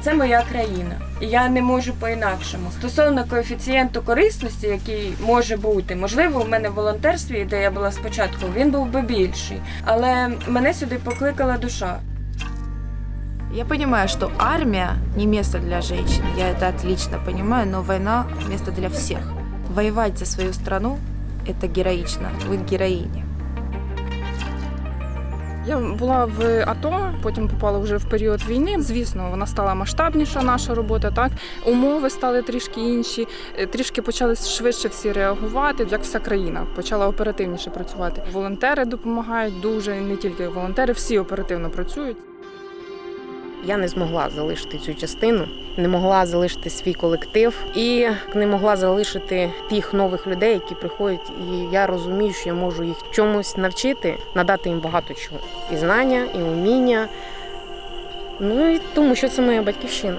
Це моя країна, і я не можу по-інакшому. Стосовно коефіцієнту корисності, який може бути, можливо, у мене в волонтерстві, де я була спочатку, він був би більший. Але мене сюди покликала душа. Я понимаю, что армия не место для женщин, я это отлично понимаю, но война – место для всех. Воевать за свою страну – это героично, вы героини. Я була в АТО, потім попала вже в період війни. Звісно, вона стала масштабніша, наша робота. Так умови стали трішки інші, е, трішки почали швидше всі реагувати, як вся країна почала оперативніше працювати. Волонтери допомагають дуже, не тільки волонтери, всі оперативно працюють. Я не змогла залишити цю частину, не могла залишити свій колектив і не могла залишити тих нових людей, які приходять. І я розумію, що я можу їх чомусь навчити, надати їм багато чого. І знання, і уміння. Ну і тому що це моя батьківщина.